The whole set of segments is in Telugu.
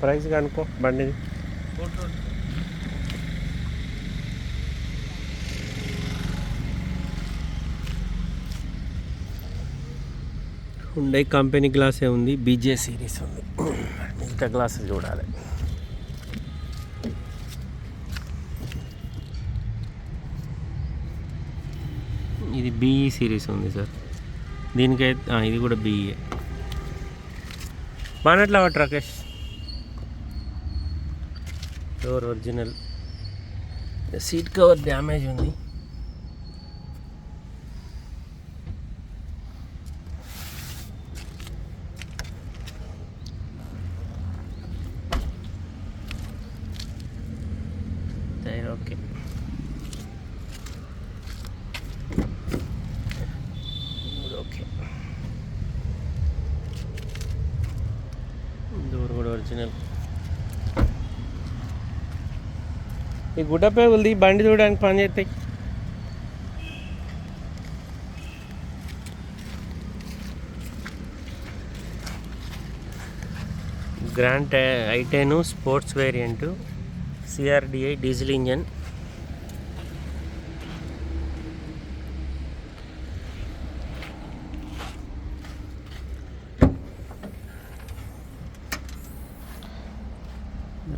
ప్రైస్ కనుక్కో బండిది ఉండే కంపెనీ గ్లాసే ఉంది బీజే సిరీస్ ఉంది. మిగతా గ్లాసులు చూడాలి. ఇది బీఈ సిరీస్ ఉంది సార్ దీనికైతే ఇది కూడా బీఈ బానట్లా ట్రకేష్ Rakesh? Door original seat cover damage ఉంది. టైర్ ఓకే ఓకే డోర్ కూడా ఒరిజినల్ ఈ గుడ్డపై ఉంది బండి చూడడానికి పనిచేస్తాయి grand i ten sports variant CRDi diesel engine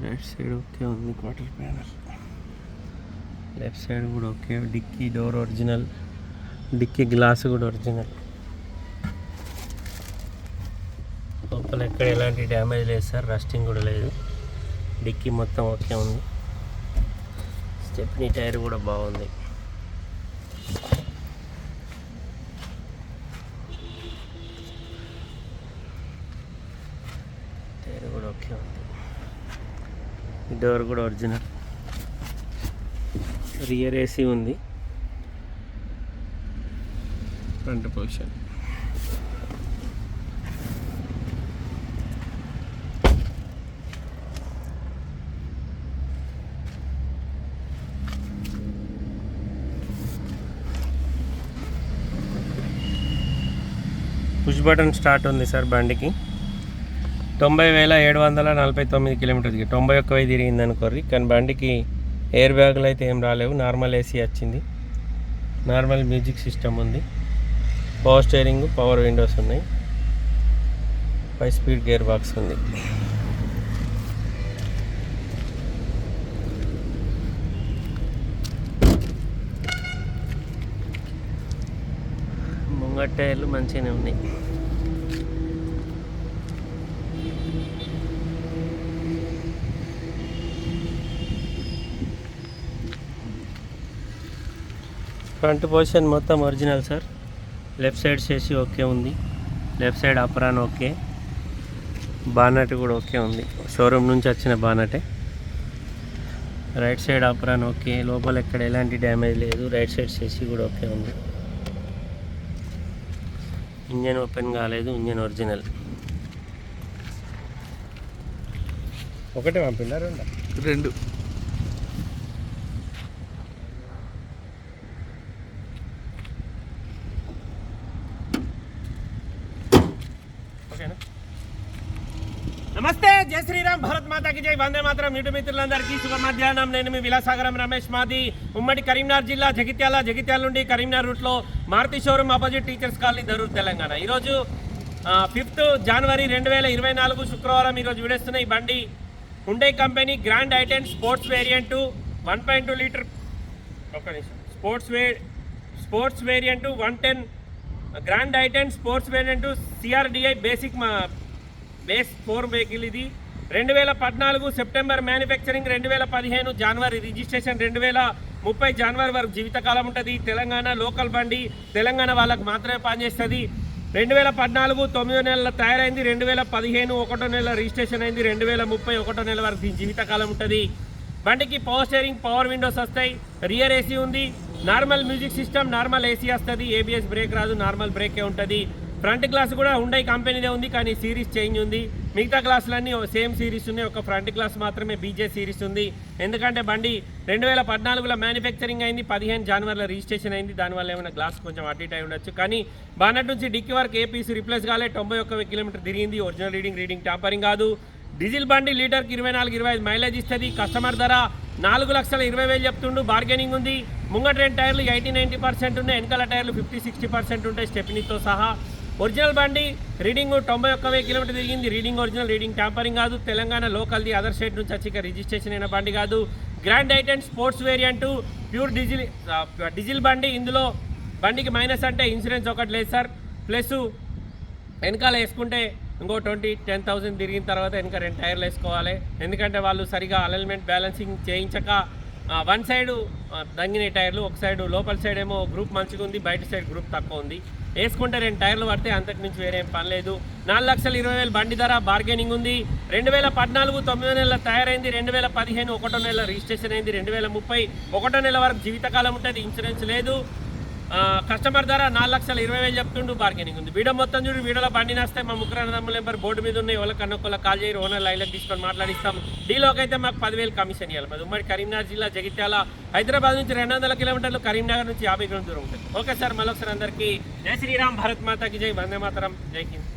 right side okay ఉంది క్వార్టర్ ప్యానల్ లెఫ్ట్ సైడ్ కూడా okay. Dicky door original. Dicky glass కూడా ఒరిజినల్. లోపల ఎక్కడ ఎలాంటి డ్యామేజ్ లేదు సార్. రస్టింగ్ కూడా లేదు. డిక్కీ మొత్తం ఓకే ఉంది. స్టెప్నీ టైర్ కూడా బాగుంది. టైర్ కూడా ఓకే ఉంది. డోర్ కూడా ఒరిజినల్. రియర్ ఏసీ ఉంది. Front position push button start ఉంది సార్ బండికి. తొంభై వేల ఏడు వందల నలభై తొమ్మిది కిలోమీటర్కి తొంభై ఒక్క వెయ్యి తిరిగింది అనుకోర్రి కానీ బండికి ఎయిర్ బ్యాగులు అయితే ఏం రాలేవు. నార్మల్ ఏసీ వచ్చింది. నార్మల్ మ్యూజిక్ సిస్టమ్ ఉంది. పవర్ స్టీరింగ్ పవర్ విండోస్ ఉన్నాయి. ఫైవ్ స్పీడ్ గేర్ బాక్స్ ఉంది. ముంగట టైర్లు మంచిగానే ఉన్నాయి. ఫ్రంట్ పొజిషన్ మొత్తం ఒరిజినల్ సార్. లెఫ్ట్ సైడ్ చేసి ఓకే ఉంది. Left side apron okay. Bonnet కూడా ఓకే ఉంది. షోరూమ్ నుంచి వచ్చిన బానటే. Right side apron okay. లోపల ఎక్కడ ఎలాంటి డ్యామేజ్ లేదు. రైట్ సైడ్ చేసి కూడా ఓకే ఉంది. ఇంజన్ ఓపెన్ కాలేదు. Engine original. ఒకటే పంపిందా రెండా? రెండు. నమస్తే జై శ్రీరామ్ భారత్ మాతాకి జై. వందే మాత్రం. యూట్యూబ్ మిత్రులందరికీ శుభ మధ్యాహ్నం నేను మీ విలాసాగరం రమేష్ మాది. ఉమ్మడి కరీంనగర్ జిల్లా జగిత్యాల జగిత్యాల నుండి కరీంనగర్ రూట్లో Maruti showroom opposite teachers colony Darur Telangana. ఈరోజు ఫిఫ్త్ జనవరి రెండు వేల ఇరవై నాలుగు శుక్రవారం ఈరోజు విడేస్తున్న ఈ బండి Hyundai company grand i ten sports variant one point two litre ఒక నిమిషం. Sports way sports variant one ten grand i ten sports variant CRDi basic మా బేస్ ఫోర్ వెహికల్ ఇది. రెండు వేల పద్నాలుగు సెప్టెంబర్ మ్యానుఫ్యాక్చరింగ్ రెండు వేల పదిహేను జనవరి రిజిస్ట్రేషన్ రెండు వేల ముప్పై జనవరి వరకు జీవితకాలం ఉంటుంది. తెలంగాణ లోకల్ బండి తెలంగాణ వాళ్ళకి మాత్రమే పనిచేస్తుంది. రెండు వేల పద్నాలుగు తొమ్మిదో నెలల తయారైంది రెండు వేల పదిహేను ఒకటో నెల రిజిస్ట్రేషన్ అయింది రెండు వేల ముప్పై ఒకటో నెల వరకు దీని జీవితకాలం ఉంటుంది. బండికి పవర్ స్టేరింగ్ పవర్ విండోస్ వస్తాయి. రియర్ ఏసీ ఉంది. Normal music system normal AC వస్తుంది. ఏబిఎస్ బ్రేక్ రాదు నార్మల్ బ్రేకే ఉంటుంది. ఫ్రంట్ గ్లాస్ కూడా ఉండే కంపెనీదే ఉంది కానీ సిరీస్ చేంజ్ ఉంది. మిగతా గ్లాసులన్నీ సేమ్ సిరీస్ ఉన్నాయి. ఒక ఫ్రంట్ గ్లాస్ మాత్రమే బీజే సిరీస్ ఉంది. ఎందుకంటే బండి రెండు వేల పద్నాలుగులో మ్యానుఫ్యాక్చరింగ్ అయింది పదిహేను జనవరిలో రిజిస్ట్రేషన్ అయింది. దానివల్ల ఏమైనా గ్లాస్ కొంచెం అటు ఇటు అయి ఉండొచ్చు. కానీ బానట్ నుంచి డిక్కి వరకు ఏ పీస్ రిప్లేస్ కాలే తొంభై ఒక్క కిలోమీటర్ తిరిగింది. ఒరిజినల్ రీడింగ్ రీడింగ్ టాంపరింగ్ కాదు. డీజిల్ బండి లీటర్కి ఇరవై నాలుగు ఇరవై ఐదు మైలేజ్ ఇస్తుంది. కస్టమర్ ధర నాలుగు లక్షల ఇరవై వేలు చెప్తుండు. బార్గెనింగ్ ఉంది. ముంగట రెండు టైర్లు ఎయిటీ నైంటీ పర్సెంట్ ఉన్నాయి. వెనకాల టైర్లు ఫిఫ్టీ సిక్స్టీ పర్సెంట్ ఉంటాయి. స్టెప్నీతో సహా ఒరిజినల్ బండి రీడింగ్ తొంభై ఒక్క వెయ్యి కిలోమీటర్ తిరిగింది. రీడింగ్ ఒరిజినల్ రీడింగ్ ట్యాంపరింగ్ కాదు. తెలంగాణ లోకల్ది అదర్ స్టేట్ నుంచి వచ్చి రిజిస్ట్రేషన్ అయిన బండి కాదు. Grand i ten sports variant pure diesel diesel బండి. ఇందులో బండికి మైనస్ అంటే ఇన్సూరెన్స్ ఒకటి లేదు సార్. ప్లస్ వెనకాల వేసుకుంటే ఇంకో ట్వంటీ టెన్ థౌసండ్ తిరిగిన తర్వాత వెనక రెండు టైర్లు వేసుకోవాలి. ఎందుకంటే వాళ్ళు సరిగా అలైన్మెంట్ బ్యాలెన్సింగ్ చేయించక వన్ సైడు దంగిన టైర్లు ఒక సైడు లోపల సైడ్ ఏమో గ్రూప్ మంచిగా ఉంది బయట సైడ్ గ్రూప్ తక్కువ ఉంది. వేసుకుంటే రెండు టైర్లు పడితే అంతకు మించి వేరేం పని లేదు. నాలుగు లక్షల ఇరవై వేలు బండి ధర బార్గెనింగ్ ఉంది. రెండు వేల పద్నాలుగు తొమ్మిదో నెలల తయారైంది రెండు వేల పదిహేను ఒకటో నెల రిజిస్ట్రేషన్ అయింది రెండు వేల ముప్పై ఒకటో నెల వరకు జీవితకాలం ఉంటుంది ఇన్సూరెన్స్ లేదు. కస్టమర్ ధర నాలుగు లక్షల ఇరవై వేలు చెప్తుండు బార్గెనింగ్ ఉంది. వీడియో మొత్తం చూడు వీడియోలో బండి నస్తే మా ముగ్గురు అన్నదమ్ముల నెంబర్ బోర్డు మీద ఉన్నాయి వాళ్ళకి కన్నొక్కల కాల్ చేయరు ఓనర్ లైన్లకు తీసుకొని మాట్లాడిస్తాం. డీలోకి అయితే మాకు పదివేలు కమిషన్ ఇవ్వాలి మాది ఉమ్మడి కరీంనగర్ జిల్లా జగిత్యాల హైదరాబాద్ నుంచి రెండు వందల కిలోమీటర్లు కరీంనగర్ నుంచి యాభై కిలోమీటర్ దూరం ఉంటుంది. ఓకే సార్ మళ్ళొకసారి అందరికీ జై శ్రీరామ్ భారత్ మాతాకి జై వందే మాతరం జై హింద్.